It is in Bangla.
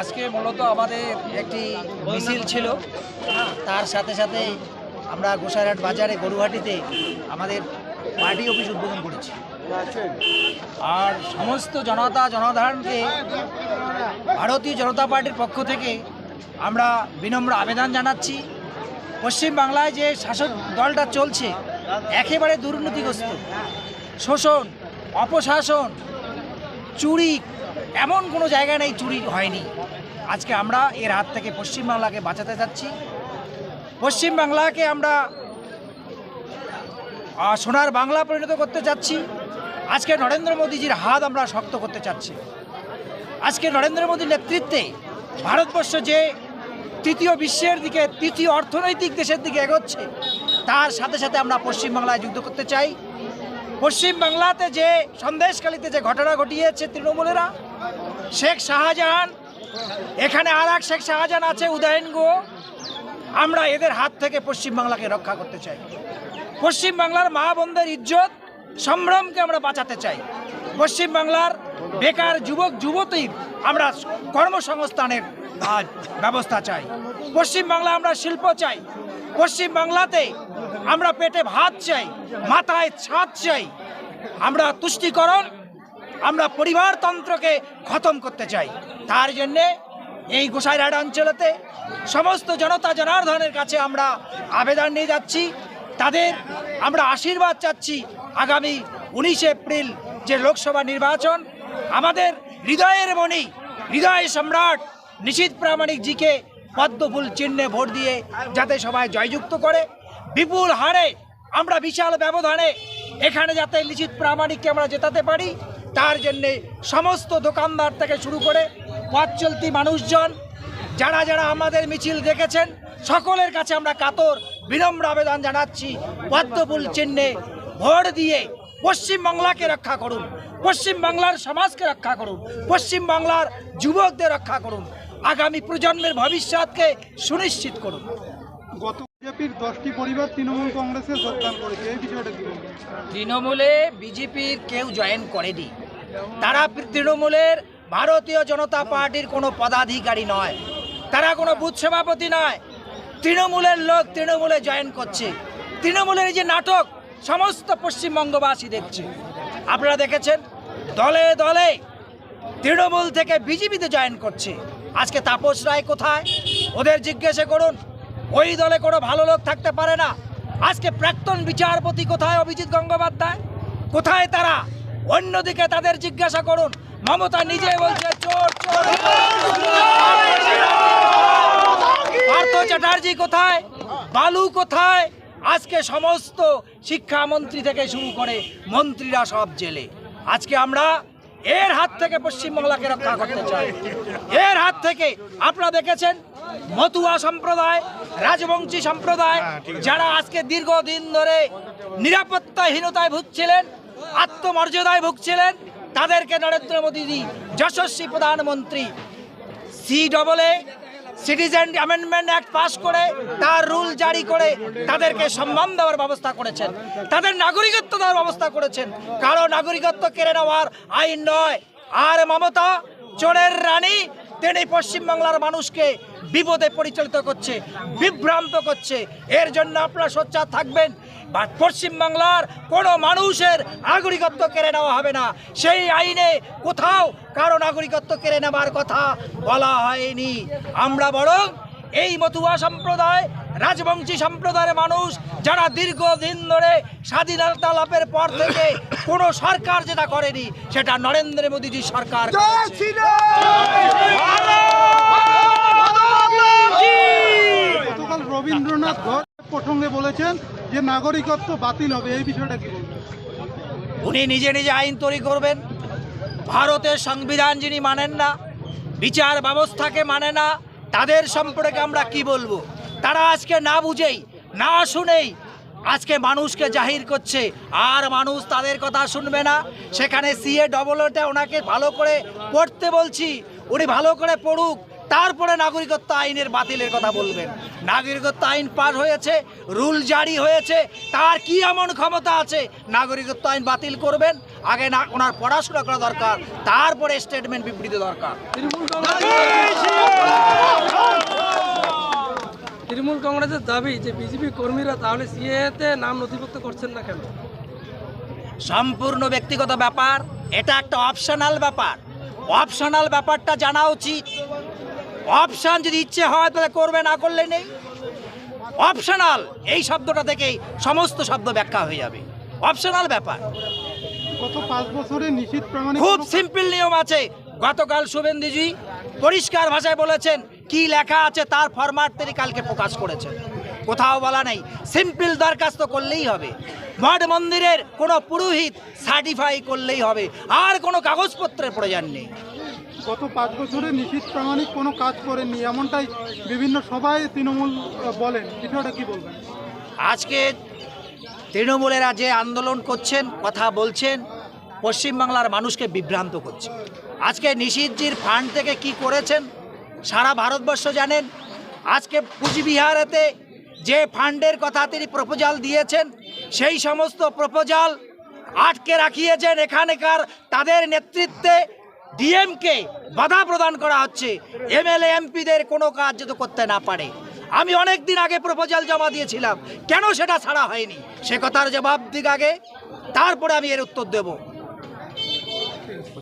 আজকে মূলত আমাদের একটি মিছিল ছিল। তার সাথে সাথে আমরা গোসাইরহাট বাজারে গরুহাটিতে আমাদের পার্টি অফিস উদ্বোধন করেছি। আর সমস্ত জনতা, জনসাধারণকে ভারতীয় জনতা পার্টির পক্ষ থেকে আমরা বিনম্র আবেদন জানাচ্ছি। পশ্চিম বাংলায় যে শাসক দলটা চলছে, একেবারে দুর্নীতিগ্রস্ত। শোষণ, অপশাসন, চুরি, এমন কোনো জায়গা নেই, চুরি হয়নি। আজকে আমরা এর হাত থেকে পশ্চিমবাংলাকে বাঁচাতে চাচ্ছি পশ্চিমবাংলাকে আমরা সোনার বাংলা পরিণত করতে চাচ্ছি আজকে নরেন্দ্র মোদীজির হাত আমরা শক্ত করতে চাচ্ছি। আজকে নরেন্দ্র মোদীর নেতৃত্বে ভারতবর্ষ যে তৃতীয় বিশ্বের দিকে, তৃতীয় অর্থনৈতিক দেশের দিকে এগোচ্ছে, তার সাথে সাথে আমরা পশ্চিমবাংলায় যুদ্ধ করতে চাই। পশ্চিমবাংলাতে যে সন্দেশকালীতে যে ঘটনা ঘটিয়েছে তৃণমূলেরা, শেখ শাহজাহান এখানে আর এক শেখ শাহজাহান আছে, উদয়ন গো। আমরা এদের হাত থেকে পশ্চিমবাংলাকে রক্ষা করতে চাই। পশ্চিমবাংলার মা বোনদের ইজ্জত, সম্ভ্রমকে আমরা বাঁচাতে চাই। পশ্চিমবাংলার বেকার যুবক যুবতীর আমরা কর্মসংস্থানের ব্যবস্থা চাই। পশ্চিমবাংলা আমরা শিল্প চাই। পশ্চিমবাংলাতে আমরা পেটে ভাত চাই, মাথায় ছাদ চাই। আমরা তুষ্টিকরণ আমরা পরিবারতন্ত্রকে খতম করতে চাই। তার জন্যে এই গোসাইরহাট অঞ্চলেতে সমস্ত জনতা জনার্দনের কাছে আমরা আবেদন নিয়ে যাচ্ছি। তাদের আমরা আশীর্বাদ চাচ্ছি আগামী উনিশে এপ্রিল যে লোকসভা নির্বাচন। আমাদের হৃদয়ের মণি, হৃদয় সম্রাট নিশীত প্রামাণিকজিকে পদ্মফুল চিহ্নে ভোট দিয়ে যাতে সবাই জয়যুক্ত করে। বিপুল হারে আমরা বিশাল ব্যবধানে এখানে যাতে নিশ্চিত প্রামাণিককে আমরা জেতাতে পারি। তার জন্যে সমস্ত দোকানদার থেকে শুরু করে পথ চলতি মানুষজন, যারা যারা আমাদের মিছিল দেখেছেন, সকলের কাছে আমরা কাতর, বিনম্র আবেদন জানাচ্ছি পদ্মফুল চিহ্নে ভোট দিয়ে পশ্চিম বাংলাকে রক্ষা করুন পশ্চিম বাংলার সমাজকে রক্ষা করুন পশ্চিম বাংলার যুবকদের রক্ষা করুন। আগামী প্রজন্মের ভবিষ্যৎকে সুনিশ্চিত করুন। গত তৃণমূল বিজেপির কেউ জয়েন করেনি। তারা তৃণমূলের ভারতীয় জনতা পার্টির কোনো পদাধিকারী নয়। তারা কোনো বুথ সভাপতি নয়। তৃণমূলের লোক তৃণমূলে জয়েন করছে। তৃণমূলের যে নাটক, সমস্ত পশ্চিমবঙ্গবাসী দেখছে। আপনারা দেখেছেন, দলে দলে তৃণমূল থেকে বিজেপিতে জয়েন করছে। আজকে তাপস রায় কোথায়? ওদের জিজ্ঞাসা করুন। ওই দলে কোনো ভালো লোক থাকতে পারে না। আজকে প্রাক্তন বিচারপতি কোথায় অভিজিৎ গঙ্গোপাধ্যায়? কোথায় তারা? অন্যদিকে তাদের জিজ্ঞাসা করুন। মমতা নিজে বলছে, চোর চোর পার্থ চ্যাটার্জি কোথায়? বালু কোথায়? আজকে সমস্ত শিক্ষামন্ত্রী থেকে শুরু করে মন্ত্রীরা সব জেলে। আজকে আমরা এর হাত থেকে পশ্চিমবাংলাকে রক্ষা করতে চাই। এর হাত থেকে আপনারা দেখেছেন মতুয়া সম্প্রদায় রাজবংশী সম্প্রদায় যারা আজকে দীর্ঘদিন ধরে নিরাপত্তাহীনতায় ভুগছিলেন আত্মমর্যাদায় ভুগছিলেন তাদেরকে নরেন্দ্র মোদীজি যশস্বী প্রধানমন্ত্রী C double A citizen amendment act পাশ করে, তার রুল জারি করে তাদেরকে সম্মান দেওয়ার ব্যবস্থা করেছেন। তাদের নাগরিকত্ব দেওয়ার ব্যবস্থা করেছেন। কারও নাগরিকত্ব কেড়ে নেওয়ার আইন নয়। আর মমতা, চোরের রানী তিনি পশ্চিমবাংলার মানুষকে বিপদে পরিচালিত করছে বিভ্রান্ত করছে। এর জন্য আপনারা সোচ্চার থাকবেন। বা পশ্চিমবাংলার কোনো মানুষের নাগরিকত্ব কেড়ে নেওয়া হবে না। সেই আইনে কোথাও কারও নাগরিকত্ব কেড়ে নেওয়ার কথা বলা হয়নি। আমরা বরং এই মতুয়া সম্প্রদায় রাজবংশী সম্প্রদায়ের মানুষ যারা দীর্ঘদিন ধরে স্বাধীনতা লাভের পর থেকে কোনো সরকার যেটা করেনি সেটা নরেন্দ্র মোদীজি সরকার করেছে। গতকাল রবীন্দ্রনাথ ঘোষ বলেছেন যে নাগরিকত্ব বাতিল হবে, এই বিষয়টা কি উনি নিজে নিজে আইন তৈরি করবেন। ভারতের সংবিধান যিনি মানেন না, বিচার ব্যবস্থাকে মানে না, তাদের সম্পর্কে আমরা কি বলব? তারা আজকে না বুঝেই, না শুনেই আজকে মানুষকে জাহির করছে। আর মানুষ তাদের কথা শুনবে না। সেখানে সিএ ডবল ওটা ওনাকে ভালো করে পড়তে বলছি। উনি ভালো করে পড়ুক। তারপরে নাগরিকত্ব আইনের বাতিলের কথা বলবেন। নাগরিকত্ব আইন পাস হয়েছে রুল জারি হয়েছে তার কি এমন ক্ষমতা আছে? নাগরিকত্ব আইন বাতিল করবেন আগে না ওনার পড়াশোনা করা দরকার তারপরে স্টেটমেন্ট বিবৃতি দরকার। তৃণমূল তৃণমূল কংগ্রেসের দাবি যে বিজেপি কর্মীরা তাহলে সিএতে নাম নথিভুক্ত করছেন না কেন? সম্পূর্ণ ব্যক্তিগত ব্যাপার এটা একটা অপশনাল ব্যাপার। অপশনাল ব্যাপারটা জানা উচিত। অপশান যদি ইচ্ছে হয় তাহলে করবে না করলে নেই। অপশনাল এই শব্দটা থেকেই সমস্ত শব্দ ব্যাখ্যা হয়ে যাবে। অপশনাল ব্যাপার। খুব সিম্পল নিয়ম আছে। গতকাল শুভেন্দুজি পরিষ্কার ভাষায় বলেছেন কি লেখা আছে তার ফরম্যাট তিনি কালকে প্রকাশ করেছেন। কোথাও বলা নেই। সিম্পল দরখাস্ত করলেই হবে। মঠ মন্দিরের কোনো পুরোহিত সার্টিফাই করলেই হবে। আর কোনো কাগজপত্রের প্রয়োজন নেই। গত পাঁচ বছরে নিশ্চিত প্রামাণিক কোনো কাজ করেননি এমনটাই বিভিন্ন সবাই তৃণমূল বলেন। বিষয়টা কি বলবেন? আজকে তৃণমূলেরা যে আন্দোলন করছেন কথা বলছেন পশ্চিমবাংলার মানুষকে বিভ্রান্ত করছে। আজকে নিশীথজির ফান্ড থেকে কি করেছেন সারা ভারতবর্ষ জানেন। আজকে কুচবিহারেতে যে ফান্ডের কথা তিনি প্রপোজাল দিয়েছেন, সেই সমস্ত প্রপোজাল আটকে রাখিয়েছেন এখানকার তাদের নেতৃত্বে ডিএমকে বাধা প্রদান করা হচ্ছে। এমএলএ, এমপিদের কোনো কাজ যাতে করতে না পারে। আমি অনেক দিন আগে প্রপোজাল জমা দিয়েছিলাম। কেন সেটা ছাড়া হয়নি? সে কথার জবাব দিক আগে। তারপরে আমি এর উত্তর দেব।